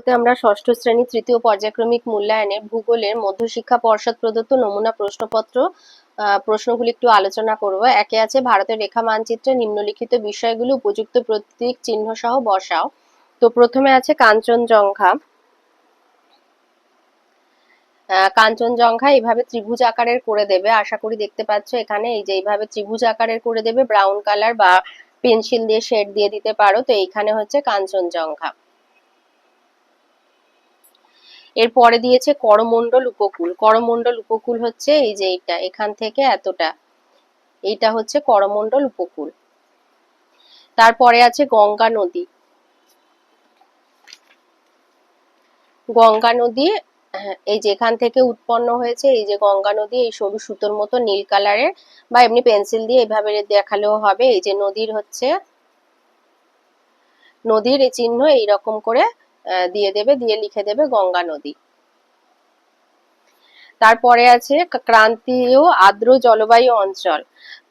ভিডিওতে আমরা ষষ্ঠ শ্রেণি, তৃতীয় পর্যায়ক্রমিক মূল্যায়নে ভূগোলের মধ্যশিক্ষা পর্ষদ প্রদত্ত নমুনা প্রশ্নপত্র প্রশ্নগুলি একটু আলোচনা করব। একে আছে ভারতের রেখা মানচিত্রে নিম্নলিখিত বিষয়গুলি, উপযুক্ত প্রতীক চিহ্ন সহ বসাও। তো প্রথমে আছে কাঞ্চনজঙ্ঘা। কাঞ্চনজঙ্ঘা এইভাবে ত্রিভুজ আকারের করে দেবে। আশা করি দেখতে পাচ্ছ এখানে এই যে এইভাবে ত্রিভুজ আকারের করে দেবে, ব্রাউন কালার বা পেন্সিল দিয়ে শেড দিয়ে দিতে পারো। তো এইখানে হচ্ছে কাঞ্চনজঙ্ঘা। এরপরে দিয়েছে করমণ্ডল উপকূল। করমণ্ডল উপকূল হচ্ছে এই যে এইটা এখান থেকে এতটা। এইটা হচ্ছে করমণ্ডল উপকূল। তারপরে আছে গঙ্গা নদী। গঙ্গা নদী হ্যাঁ, এই যে এখান থেকে উৎপন্ন হয়েছে এই যে গঙ্গা নদী এই সরু সুতোর মতো নীল কালারের বা এমনি পেন্সিল দিয়ে এভাবে দেখালেও হবে এই যে নদীর হচ্ছে নদীর এই চিহ্ন এইরকম করে দিয়ে দেবে, দিয়ে লিখে দেবে গঙ্গা নদী। তারপরে আছে ক্রান্তীয় আর্দ্র জলবায়ু অঞ্চল।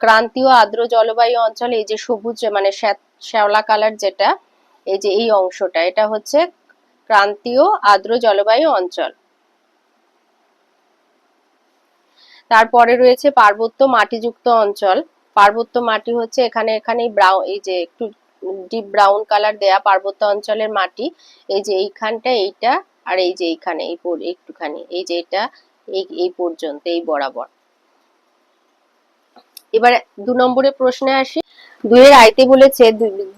ক্রান্তীয় আর্দ্র জলবায়ু অঞ্চল এই যে সবুজ মানে শ্যাওলা কালার যেটা, এই যে এই অংশটা, এটা হচ্ছে ক্রান্তীয় আর্দ্র জলবায়ু অঞ্চল। তারপরে রয়েছে পার্বত্য মাটিযুক্ত অঞ্চল। পার্বত্য মাটি হচ্ছে এখানে এখানে ব্রাউন এই যে একটু ডিপ ব্রাউন কালার দেয়া পার্বত্য অঞ্চলের মাটি, এই যে এইখানটা এইটা আর এই যে এইখানে, এই একটুখানি, এই যে এটা, এই এই পর্যন্ত, এই বরাবর। এবার দু নম্বরের প্রশ্নে আসি। দুয়ের আয়তে বলেছে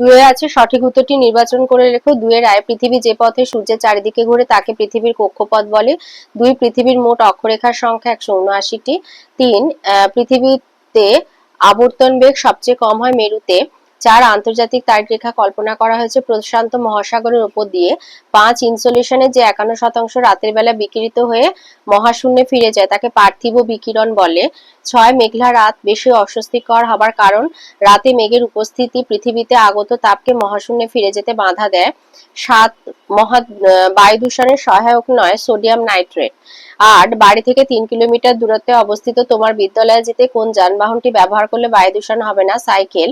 দুয়ে আছে সঠিক উত্তরটি নির্বাচন করে রেখো। দুয়ের আয় পৃথিবী যে পথে সূর্যের চারিদিকে ঘুরে তাকে পৃথিবীর কক্ষপথ বলে। দুই পৃথিবীর মোট অক্ষরেখার সংখ্যা একশো উনআশিটি। তিন পৃথিবীতে আবর্তন বেগ সবচেয়ে কম হয় মেরুতে। চার আন্তর্জাতিক তারিখরেখা কল্পনা করা হয়েছে, প্রশান্ত মহাসাগরের উপর দিয়ে। পাঁচ ইনসোলেশনের যে একান্ন শতাংশ রাতের বেলা বিকিরিত হয়ে মহাশূন্যে ফিরে যায়, তাকে পার্থিব বিকিরণ বলে। ছয় মেঘলা রাত বেশি অস্বস্তিকর হবার কারণ, রাতে মেঘের উপস্থিতি পৃথিবীতে আগত তাপকে মহাশূন্যে ফিরে যেতে বাধা দেয়। সাত মহা বায়ু দূষণের সহায়ক নয়, সোডিয়াম নাইট্রেট। আট বাড়ি থেকে তিন কিলোমিটার দূরত্বে অবস্থিত তোমার বিদ্যালয়ে যেতে কোন যানবাহনটি ব্যবহার করলে বায়ু দূষণ হবে না? সাইকেল।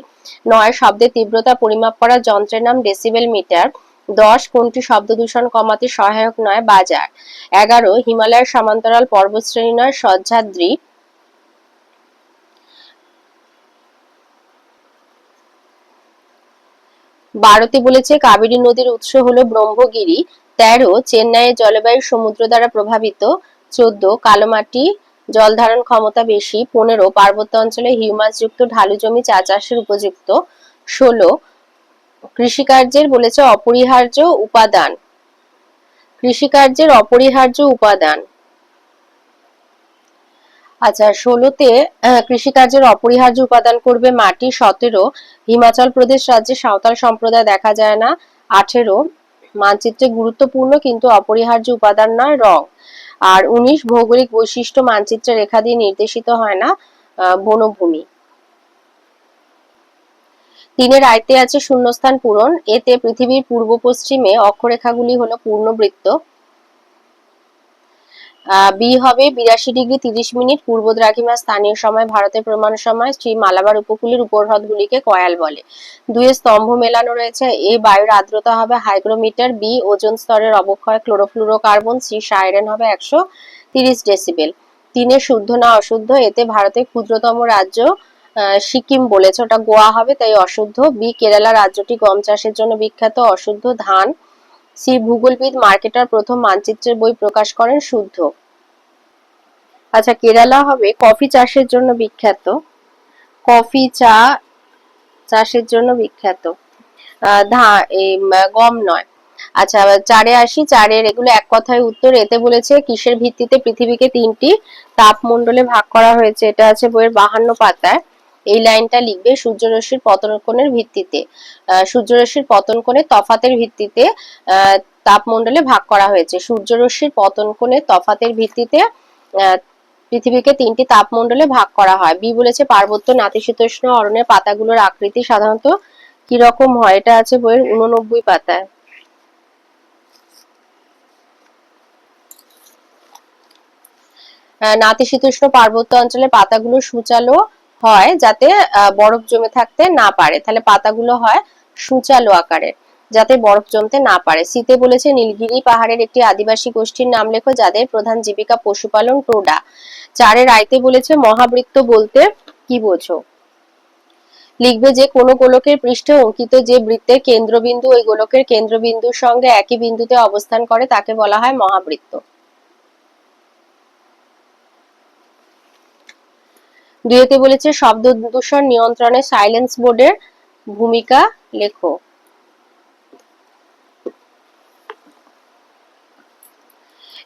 নয় শব্দের তীব্রতা পরিমাপ করার যন্ত্রের নাম ডেসিবেল মিটার। দশ, কোনটি শব্দ দূষণ কমাতে সহায়ক নয়? বাজার। এগারো, হিমালয়ের সমান্তরাল পর্বতশ্রেণী নয় সহ্যাদ্রি বারোতে বলেছে, কাবেরী নদীর উৎস হলো ব্রহ্মগিরি। তেরো, চেন্নাইয়ের জলবায়ু সমুদ্র দ্বারা প্রভাবিত। চোদ্দ কালোমাটি জল ধারণ ক্ষমতা বেশি। পনেরো, পার্বত্য অঞ্চলে হিউমাসযুক্ত ঢালু জমি চা চাষের উপযুক্ত। ষোলো, কৃষিকার্যের বলেছে অপরিহার্য উপাদান। কৃষিকার্যের অপরিহার্য উপাদান। আচ্ছা ষোলোতে আহ, কৃষিকার্যের অপরিহার্য উপাদান করবে মাটি সতেরো হিমাচল প্রদেশ রাজ্যে সাঁওতাল সম্প্রদায় দেখা যায় না আঠেরো মানচিত্রে গুরুত্বপূর্ণ কিন্তু অপরিহার্য উপাদান নয় রং। আর উনিশ ভৌগোলিক বৈশিষ্ট্য মানচিত্রে রেখা দিয়ে নির্দেশিত হয় না বনভূমি। তিনের আয়তে আছে শূন্যস্থান পূরণ। এতে পৃথিবীর পূর্ব পশ্চিমে অক্ষরেখাগুলি হলো পূর্ণবৃত্ত। বি হবে বিরাশি ডিগ্রি তিরিশ মিনিট পূর্ব দ্রাঘিমা স্থানীয় সময়, ভারতের প্রমাণ সময়, শ্রী মালাবার উপকূলের উপহ্রদগুলিকে কয়াল বলে। দুয়ে স্তম্ভ মেলানো রয়েছে। এ বায়ুর আর্দ্রতা হবে হাইগ্রোমিটার, বি ওজন স্তরের অবক্ষয় সি সাইরেন হবে একশো তিরিশ ডেসিবেল। তিনে শুদ্ধ না অশুদ্ধ, এতে ভারতের ক্ষুদ্রতম রাজ্য সিকিম বলেছে। ওটা গোয়া হবে, তাই অশুদ্ধ। বি কেরালা রাজ্যটি গম চাষের জন্য বিখ্যাত। অশুদ্ধ ধান সি ভূগোলবিদ মার্কেটার প্রথম মানচিত্রের বই প্রকাশ করেন শুদ্ধ। আচ্ছা কেরালা হবে কফি চাষের জন্য বিখ্যাত। কফি চা চাষের জন্য বিখ্যাত। গম নয়। আচ্ছা চারে আসি, চারের এগুলো এক কথায় উত্তর, এতে বলেছে কিসের ভিত্তিতে পৃথিবীকে তিনটি তাপমণ্ডলে ভাগ করা হয়েছে, এটা আছে বইয়ের বাহান্ন পাতায়। এই লাইনটা লিখবে সূর্যরশ্মির পতন কোণের ভিত্তিতে। সূর্যরশ্মির পতন কোণের তফাতের ভিত্তিতে তাপমণ্ডলে ভাগ করা হয়েছে। সূর্যরশ্মির পতন কোণের তফাতের ভিত্তিতে পৃথিবীকে তিনটি তাপমণ্ডলে ভাগ করা হয়। বি বলেছে পার্বত্য নাতিশীতোষ্ণ অরণ্যের পাতাগুলোর আকৃতি সাধারণত কি রকম হয়? এটা আছে বইয়ের উননব্বই পাতায়। নাতিশীতোষ্ণ পার্বত্য অঞ্চলের পাতাগুলো সূচালো হয় যাতে বরফ জমে থাকতে না পারে। তাহলে পাতাগুলো হয় সূচালো আকারে, যাতে বরফ জমতে না পারে। শীতে বলেছে নীলগিরি পাহাড়ের একটি আদিবাসী গোষ্ঠীর নাম লেখো, যাদের প্রধান জীবিকা পশুপালন টোডা চারে রাইতে বলেছে মহাবৃত্ত বলতে কি বোঝো? লিখবে যে কোন গোলকের পৃষ্ঠে অঙ্কিত যে বৃত্তের কেন্দ্রবিন্দু, ওই গোলকের কেন্দ্রবিন্দুর সঙ্গে একই বিন্দুতে অবস্থান করে, তাকে বলা হয় মহাবৃত্ত। দুইতে বলেছে, শব্দ দূষণ নিয়ন্ত্রণে সাইলেন্স বোর্ডের ভূমিকা লেখো।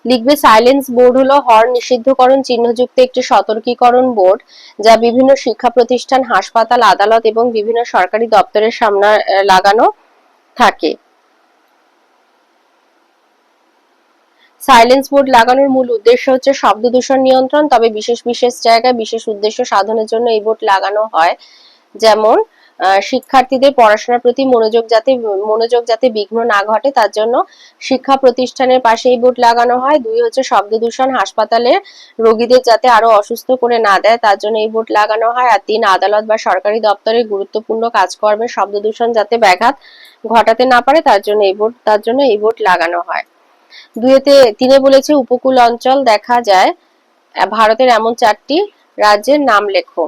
লিখবে সাইলেন্স বোর্ড হলো হর্ন নিষিদ্ধকরণ, চিহ্নযুক্ত একটি সতর্কীকরণ বোর্ড যা বিভিন্ন শিক্ষা প্রতিষ্ঠান, হাসপাতাল, আদালত এবং বিভিন্ন সরকারি দপ্তরের সামনে লাগানো থাকে। সাইলেন্স বোর্ড লাগানোর মূল উদ্দেশ্য হচ্ছে শব্দ দূষণ নিয়ন্ত্রণ, তবে বিশেষ বিশেষ জায়গায় বিশেষ উদ্দেশ্য সাধনের জন্য এই বোর্ড লাগানো হয়। যেমন শিক্ষার্থীদের পড়াশোনার প্রতি মনোযোগ যাতে মনোযোগ যাতে বিঘ্ন না ঘটে, তার জন্য শিক্ষা প্রতিষ্ঠানের পাশে এই বোর্ড লাগানো হয়। দুই হচ্ছে শব্দ দূষণ হাসপাতালে রোগীদের যাতে আরও অসুস্থ করে না দেয়, তার জন্য এই বোর্ড লাগানো হয়। আর তিন, আদালত বা সরকারি দপ্তরে গুরুত্বপূর্ণ কাজকর্মে শব্দ দূষণ যাতে ব্যাঘাত ঘটাতে না পারে, তার জন্য এই বোর্ড, তার জন্য এই বোর্ড লাগানো হয়। দুইতে তিনি বলেছে, উপকূল অঞ্চল দেখা যায় ভারতের এমন চারটি রাজ্যের নাম লেখো।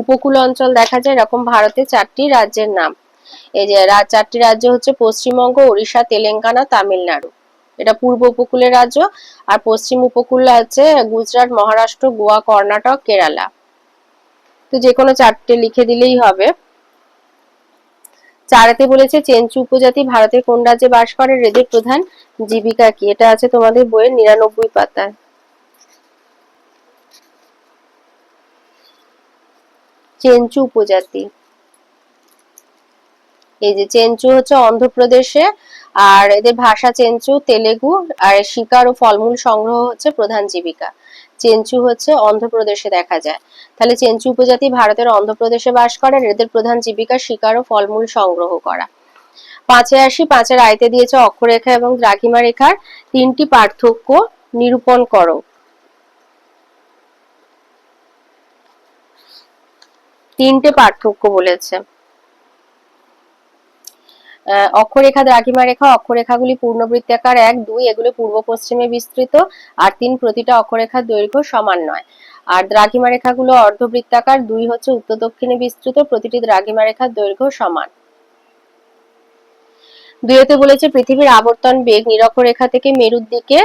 উপকূল অঞ্চল দেখা যায়, এরকম ভারতে চারটি রাজ্যের নাম। এই যে চারটি রাজ্য হচ্ছে পশ্চিমবঙ্গ, ওড়িশা, তেলেঙ্গানা, তামিলনাড়ু। এটা পূর্ব উপকূলের রাজ্য, আর পশ্চিম উপকূল আছে গুজরাট, মহারাষ্ট্র, গোয়া, কর্ণাটক, কেরালা। তো যে কোনো চারটে লিখে দিলেই হবে। চারাতে বলেছে, চেঞ্চু উপজাতি ভারতের কোন রাজ্যে বাস করে? এদের প্রধান জীবিকা কি? এটা আছে তোমাদের বইয়ের নিরানব্বই পাতায়। চেঞ্চু উপজাতি। এই যে চেঞ্চু হচ্ছে অন্ধ্রপ্রদেশে, আর এদের ভাষা চেঞ্চু, তেলেগু, আর শিকার ও ফলমূল সংগ্রহ হচ্ছে প্রধান জীবিকা। চেঞ্চু হচ্ছে অন্ধ্রপ্রদেশে দেখা যায়। তাহলে চেঞ্চু উপজাতি ভারতের অন্ধ্রপ্রদেশে বাস করে এদের প্রধান জীবিকা শিকার ও ফলমূল সংগ্রহ করা। পাঁচে আসি পাঁচের আয়তে দিয়েছে অক্ষরেখা এবং দ্রাঘিমা রেখার তিনটি পার্থক্য নিরূপণ করো। তিনটে পার্থক্য বলেছে। অক্ষরেখা দ্রাঘিমা রেখা, অক্ষরেখাগুলি পূর্ণবৃত্তাকার এক, দুই, এগুলো পূর্ব পশ্চিমে বিস্তৃত, আর তিন প্রতিটা অক্ষরেখার দৈর্ঘ্য সমান নয়। আর দ্রাঘিমা রেখাগুলো অর্ধবৃত্তাকার, দুই হচ্ছে উত্তর দক্ষিণে বিস্তৃত, প্রতিটি দ্রাঘিমা রেখার দৈর্ঘ্য সমান। দুইতে বলেছে, পৃথিবীর আবর্তন বেগ নিরক্ষরেখা থেকে মেরুর দিকে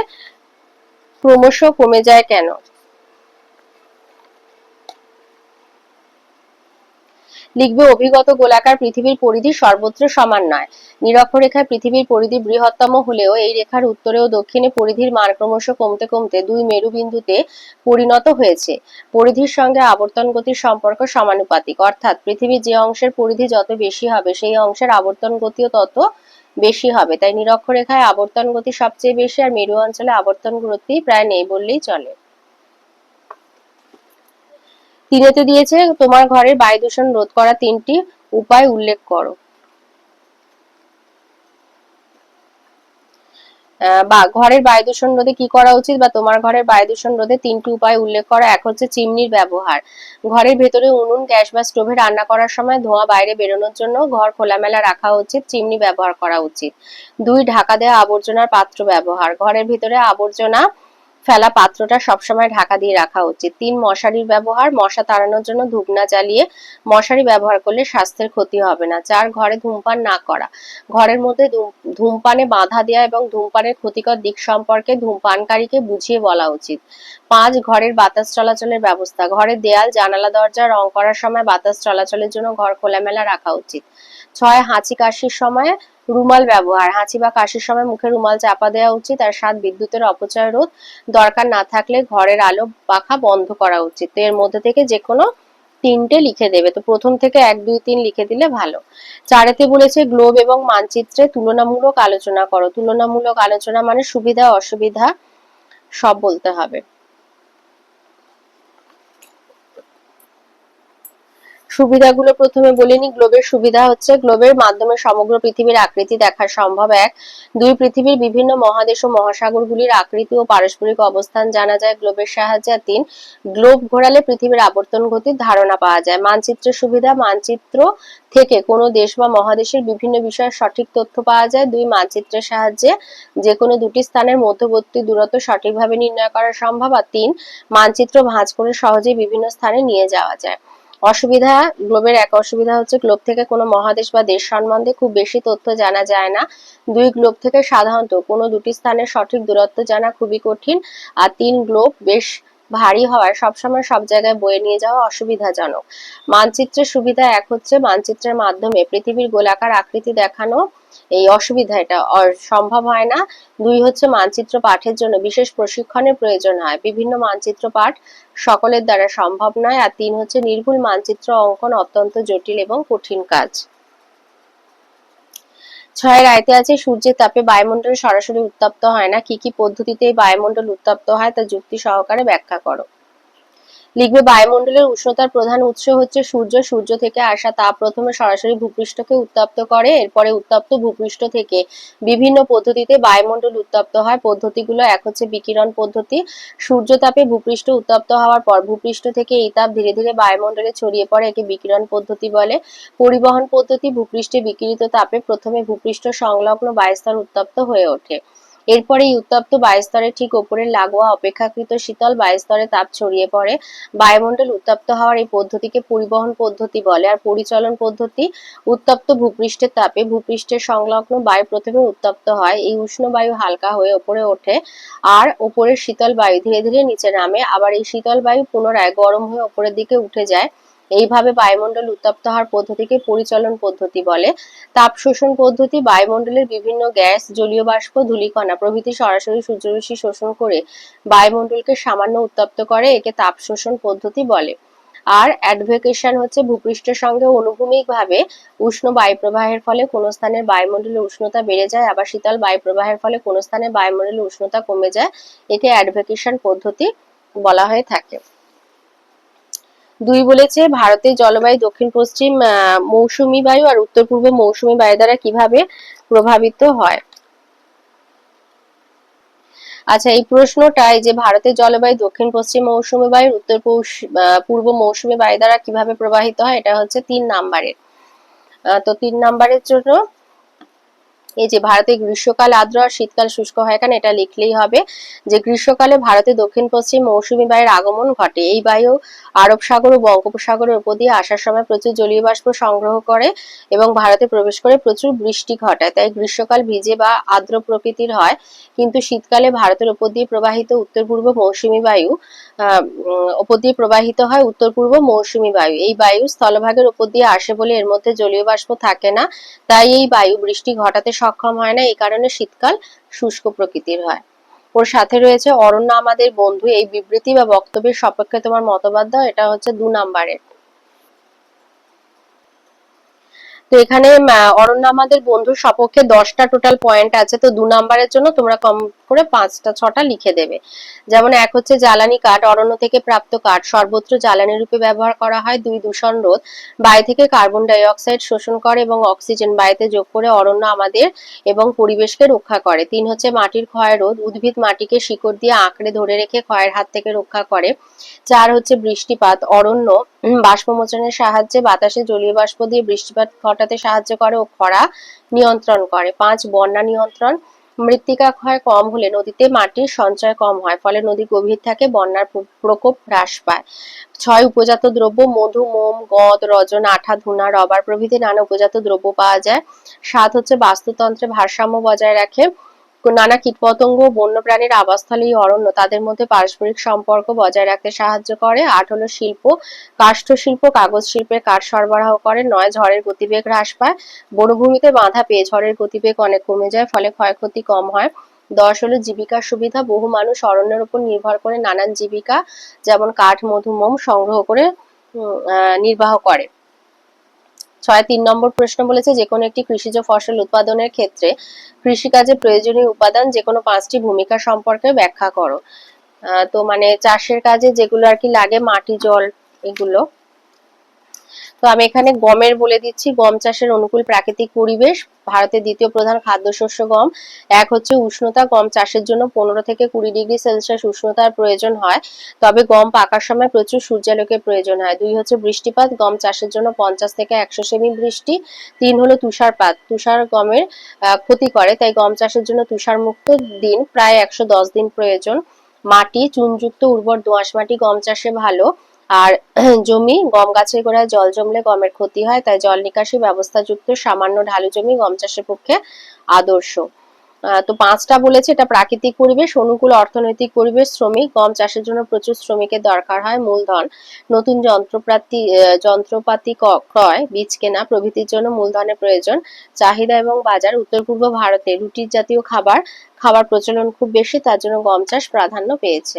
ক্রমশ কমে যায় কেন? লিখবে অভিগত গোলাকার পৃথিবীর পরিধি সর্বত্র সমান নয়। নিরক্ষরেখায় পৃথিবীর পরিধি বৃহত্তম হলেও এই রেখার উত্তরে ও দক্ষিণে পরিধির মান ক্রমশ কমতে কমতে দুই মেরু বিন্দুতে পরিণত হয়েছে। পরিধির সঙ্গে আবর্তন গতির সম্পর্ক সমানুপাতিক। অর্থাৎ পৃথিবীর যে অংশের পরিধি যত বেশি হবে, সেই অংশের আবর্তন গতিও তত বেশি হবে। তাই নিরক্ষরেখায় আবর্তন গতি সবচেয়ে বেশি আর মেরু অঞ্চলে আবর্তন গতি প্রায় নেই বললেই চলে। তিনেতে দিয়েছে, তোমার ঘরের বায়ু দূষণ রোধ করা তিনটি উপায় উল্লেখ করো। বা, ঘরের বায়ু দূষণ রোধে কি করা উচিত বা তোমার ঘরের বায়ু দূষণ রোধে তিনটি উপায় উল্লেখ করা। এক হচ্ছে চিমনির ব্যবহার। ঘরের ভেতরে উনুন, গ্যাস বা স্টোভে রান্না করার সময় ধোঁয়া বাইরে বেরোনোর জন্য ঘর খোলামেলা রাখা উচিত, চিমনি ব্যবহার করা উচিত। দুই, ঢাকা দেওয়া আবর্জনার পাত্র ব্যবহার। ঘরের ভেতরে আবর্জনা ফেলা পাত্রটা সবসময় ঢাকা দিয়ে রাখা উচিত। তিন মশারির ব্যবহার, মশা তাড়ানোর জন্য ধূপ না জ্বালিয়ে মশারি ব্যবহার করলে স্বাস্থ্যের ক্ষতি হবে না। চার, ঘরে ধূমপান না করা। ঘরের মধ্যে ধূমপানে বাধা দেওয়া এবং ধূমপানের ক্ষতিকর দিক সম্পর্কে ধূমপানকারীকে বুঝিয়ে বলা উচিত। পাঁচ, ঘরের বাতাস চলাচলের ব্যবস্থা। ঘরের দেয়াল, জানালা, দরজা রং করার সময় বাতাস চলাচলের জন্য ঘর খোলামেলা রাখা উচিত। ছয় হাঁচি কাশির সময় রুমাল ব্যবহার। হাঁচি বা কাশির সময় মুখে রুমাল চাপা দেওয়া উচিত আর সাত বিদ্যুতের অপচয় রোধ দরকার না থাকলে ঘরের আলো পাখা বন্ধ করা উচিত। এর মধ্যে থেকে যে কোনো তিনটে লিখে দেবে। তো প্রথম থেকে এক, দুই, তিন লিখে দিলে ভালো। চারেতে বলেছে গ্লোব এবং মানচিত্রে তুলনামূলক আলোচনা করো। তুলনামূলক আলোচনা মানে সুবিধা, অসুবিধা সব বলতে হবে। সুবিধাগুলো প্রথমে বলে নি গ্লোবের সুবিধা হচ্ছে গ্লোবের মাধ্যমে সমগ্র পৃথিবীর আকৃতি দেখা সম্ভব। এক, দুই, পৃথিবীর বিভিন্ন মহাদেশ ও মহাসাগরগুলির আকৃতি ও পারস্পরিক অবস্থান জানা যায় গ্লোবের সাহায্যে। আর তিন গ্লোব ঘোরালে পৃথিবীর আবর্তন গতির ধারণা পাওয়া যায়। মানচিত্রের সুবিধা, মানচিত্র থেকে কোনো দেশ বা মহাদেশের বিভিন্ন বিষয়ে সঠিক তথ্য পাওয়া যায়। দুই, মানচিত্রের সাহায্যে যে কোনো দুটি স্থানের মধ্যবর্তী দূরত্ব সঠিকভাবে নির্ণয় করা সম্ভব। আর তিন, মানচিত্র ভাঁজ করে সহজেই বিভিন্ন স্থানে নিয়ে যাওয়া যায়। অসুবিধা, গ্লোবের এক অসুবিধা হচ্ছে গ্লোব থেকে কোনো মহাদেশ বা দেশ সম্বন্ধে খুব বেশি তথ্য জানা যায় না। দুই গ্লোব থেকে সাধারণত কোনো দুটি স্থানের সঠিক দূরত্ব জানা খুবই কঠিন। আর তিন গ্লোব বেশ ভারী হওয়ায় সবসময় সব জায়গায় বয়ে নিয়ে যাওয়া অসুবিধাজনক। মানচিত্রের সুবিধা এক হচ্ছে মানচিত্রের মাধ্যমে পৃথিবীর গোলাকার আকৃতি দেখানো এই অসুবিধা এটা। সম্ভব হয় না। দুই হচ্ছে মানচিত্র পাঠের জন্য বিশেষ প্রশিক্ষণের প্রয়োজন হয়। বিভিন্ন মানচিত্র পাঠ সকলের দ্বারা সম্ভব নয়। আর তিন হচ্ছে নির্ভুল মানচিত্র অঙ্কন অত্যন্ত জটিল এবং কঠিন কাজ। ছয়ের আয়তে আছে, সূর্যের তাপে বায়ুমণ্ডল সরাসরি উত্তপ্ত হয় না। কি কি পদ্ধতিতে বায়ুমণ্ডল উত্তপ্ত হয় তা যুক্তি সহকারে ব্যাখ্যা করো। লিখবে, বায়ুমণ্ডলের উষ্ণতার প্রধান উৎস হচ্ছে সূর্য সূর্য থেকে আসা তাপ প্রথমে সরাসরি ভূপৃষ্ঠকে উত্তপ্ত করে, এরপরে উত্তপ্ত ভূপৃষ্ঠ থেকে বিভিন্ন পদ্ধতিতে বায়ুমণ্ডল উত্তপ্ত হয়। পদ্ধতিগুলো এক হচ্ছে বিকিরণ পদ্ধতি। সূর্য তাপে ভূপৃষ্ঠ উত্তপ্ত হওয়ার পর ভূপৃষ্ঠ থেকে এই তাপ ধীরে ধীরে বায়ুমণ্ডলে ছড়িয়ে পড়ে, একে বিকিরণ পদ্ধতি বলে। পরিবহন পদ্ধতি, ভূপৃষ্ঠে বিকিরিত তাপে প্রথমে ভূপৃষ্ঠ সংলগ্ন বায়ুস্তর উত্তপ্ত হয়ে ওঠে। এরপরে উত্তপ্ত বায়ুস্তরের ঠিক ওপরে লাগোয়া অপেক্ষাকৃত শীতল বায়ুস্তরে তাপ ছড়িয়ে পড়ে। বায়ুমণ্ডল উত্তপ্ত হওয়ার এই পদ্ধতিকে পরিবহন পদ্ধতি বলে আর পরিচলন পদ্ধতি উত্তপ্ত ভূপৃষ্ঠের তাপে ভূপৃষ্ঠের সংলগ্ন বায়ু প্রথমে উত্তপ্ত হয়। এই উষ্ণ বায়ু হালকা হয়ে ওপরে ওঠে আর ওপরের শীতল বায়ু ধীরে ধীরে নিচে নামে। আবার এই শীতল বায়ু পুনরায় গরম হয়ে ওপরের দিকে উঠে যায়। এইভাবে বায়ুমণ্ডল উত্তপ্ত হওয়ার পদ্ধতিকে পরিচলন পদ্ধতি বলে। তাপ শোষণ পদ্ধতি বায়ুমণ্ডলের বিভিন্ন গ্যাস, জলীয় বাষ্প, ধূলিকণা প্রভৃতি সরাসরি সূর্যরশ্মি শোষণ করে বায়ুমণ্ডলকে সামান্য উত্তপ্ত করে, একে তাপ শোষণ পদ্ধতি বলে। আর অ্যাডভোকেশন হচ্ছে ভূপৃষ্ঠের সঙ্গে অনুভূমিকভাবে উষ্ণ বায়ু প্রবাহের ফলে কোনো স্থানের বায়ুমণ্ডলের উষ্ণতা বেড়ে যায়, আবার শীতল বায়ু প্রবাহের ফলে কোনো স্থানে বায়ুমণ্ডলের উষ্ণতা কমে যায়। একে অ্যাডভোকেশন পদ্ধতি বলা হয়ে থাকে। দুই বলেছে ভারতের জলবায়ু দক্ষিণ পশ্চিম মৌসুমী বায়ু আর উত্তর পূর্ব মৌসুমী বায়ু দ্বারা কীভাবে প্রভাবিত হয়? আচ্ছা এই প্রশ্নটাই যে ভারতের জলবায়ু দক্ষিণ পশ্চিম মৌসুমী বায়ু, উত্তর পূর্ব মৌসুমী বায়ু দ্বারা কীভাবে প্রবাহিত হয়, এটা হচ্ছে তিন নাম্বারের। তো তিন নাম্বারের জন্য এই যে ভারতে গ্রীষ্মকাল আর্দ্র আর শীতকাল শুষ্ক হয় কেন এটা লিখলেই হবে যে গ্রীষ্মকালে ভারতে দক্ষিণ পশ্চিম মৌসুমী বায়ুর আগমন ঘটে। এই বায়ু আরব সাগর ও বঙ্গোপসাগরের উপর দিয়ে আসার সময় প্রচুর জলীয় বাষ্প সংগ্রহ করে এবং ভারতে প্রবেশ করে প্রচুর বৃষ্টি ঘটায়। তাই গ্রীষ্মকাল ভিজে বা আর্দ্র প্রকৃতির হয়, কিন্তু শীতকালে ভারতের উপর দিয়ে প্রবাহিত উত্তর পূর্ব মৌসুমী বায়ু উপর দিয়ে প্রবাহিত হয় উত্তর পূর্ব মৌসুমী বায়ু। এই বায়ু স্থলভাগের উপর দিয়ে আসে বলে এর মধ্যে জলীয় বাষ্প থাকে না, তাই এই বায়ু বৃষ্টি ঘটাতে সক্ষম হয় না, এই কারণে শীতকাল শুষ্ক প্রকৃতির হয়। ওর সাথে রয়েছে অরণ্য, আমাদের বন্ধু। এই বিবৃতি বা বক্তব্যের সপক্ষে তোমার মতবাদ দাও, এটা হচ্ছে দু নাম্বারের। তো এখানে অরণ্য, আমাদের বন্ধুর সপক্ষে দশটা টোটাল পয়েন্ট আছে। তো দু নাম্বারের জন্য তোমরা কম করে পাঁচটা, ছটা লিখে দেবে। যেমন এক হচ্ছে জ্বালানি কাঠ, অরণ্য থেকে প্রাপ্ত কাঠ। সর্বত্র জ্বালানি রূপে ব্যবহার করা হয় দুই দূষণ রোধ। বায়ু থেকে কার্বন ডাই অক্সাইড শোষণ করে এবং অক্সিজেন বায়ুতে যোগ করে অরণ্য আমাদের এবং পরিবেশকে রক্ষা করে। তিন হচ্ছে মাটির ক্ষয় রোধ। উদ্ভিদ মাটিকে শিকড় দিয়ে আঁকড়ে ধরে রেখে ক্ষয়ের হাত থেকে রক্ষা করে। চার হচ্ছে বৃষ্টিপাত। অরণ্য বাষ্পমোচনের সাহায্যে বাতাসে জলীয় বাষ্প দিয়ে বৃষ্টিপাত ঘটাতে সাহায্য করে ও খরা নিয়ন্ত্রণ করে। পাঁচ, বন্যা নিয়ন্ত্রণ। মৃত্তিকা ক্ষয় কম হলে নদীতে মাটির সঞ্চয় কম হয়, ফলে নদী গভীর থাকে, বন্যার প্রকোপ হ্রাস পায়। ছয় উপজাত দ্রব্য, মধু, মোম, গদ, রজন, আঠা, ধুনা, রবার প্রভৃতি নানা উপজাত দ্রব্য পাওয়া যায়। সাত হচ্ছে বাস্তুতন্ত্রে ভারসাম্য বজায় রাখে। নানা কীটপতঙ্গ, বন্যপ্রাণীর আবাসস্থল এই অরণ্য তাদের মধ্যে পারস্পরিক সম্পর্ক বজায় রাখতে সাহায্য করে। আট হলো শিল্প, কাষ্ঠ শিল্প, কাগজ শিল্পের কাঠ সরবরাহ করে। নয়, ঝড়ের গতিবেগ হ্রাস পায়। বনভূমিতে বাঁধা পেয়ে ঝড়ের গতিবেগ অনেক কমে যায়, ফলে ক্ষয়ক্ষতি কম হয়। দশ, হলো জীবিকার সুবিধা। বহু মানুষ অরণ্যের উপর নির্ভর করে নানান জীবিকা, যেমন কাঠ, মধু, মোম সংগ্রহ করে নির্বাহ করে। ছয় তিন নম্বর প্রশ্ন বলেছে যে কোনো একটি কৃষিজ ফসল উৎপাদনের ক্ষেত্রে কৃষিকাজে প্রয়োজনীয় উপাদান যে কোনো পাঁচটি ভূমিকা সম্পর্কে ব্যাখ্যা করো। তো মানে চাষের কাজে যেগুলো আর কি লাগে, মাটি, জল, এগুলো। তো আমি এখানে গমের বলে দিচ্ছি, গম চাষের অনুকূল প্রাকৃতিক পরিবেশ, ভারতের দ্বিতীয় প্রধান খাদ্যশস্য গম। এক হচ্ছে উষ্ণতা, গম চাষের জন্য পনেরো থেকে কুড়ি ডিগ্রি সেলসিয়াস উষ্ণতার প্রয়োজন হয়। তবে গম পাকার সময় প্রচুর সূর্যালোকের প্রয়োজন হয়। দুই হচ্ছে বৃষ্টিপাত, গম চাষের জন্য পঞ্চাশ থেকে একশো সেমি বৃষ্টি। তিন হলো তুষারপাত। তুষার গমের ক্ষতি করে, তাই গম চাষের জন্য তুষারমুক্ত দিন প্রায় একশো দশ দিন প্রয়োজন। মাটি, চুনযুক্ত উর্বর দোআঁশ মাটি গম চাষে ভালো। আর জমি, গম গাছের গোড়ায় জল জমলে গমের ক্ষতি হয়, তাই জল নিকাশি ব্যবস্থা যুক্ত সামান্য ঢালু জমি গম চাষের পক্ষে আদর্শ। তো পাঁচটা বলেছে, এটা প্রাকৃতিক পরিবেশ, অনুকূল অর্থনৈতিক পরিবেশ, শ্রমিক, গম চাষের জন্য প্রচুর শ্রমিকের দরকার হয়, মূলধন। নতুন যন্ত্রপাতি যন্ত্রপাতি ক্রয়, বীজ কেনা, প্রভৃতির জন্য মূলধনের প্রয়োজন। চাহিদা এবং বাজার, উত্তর পূর্ব ভারতে রুটির জাতীয় খাবার খাবার প্রচলন খুব বেশি, তার জন্য গম চাষ প্রাধান্য পেয়েছে।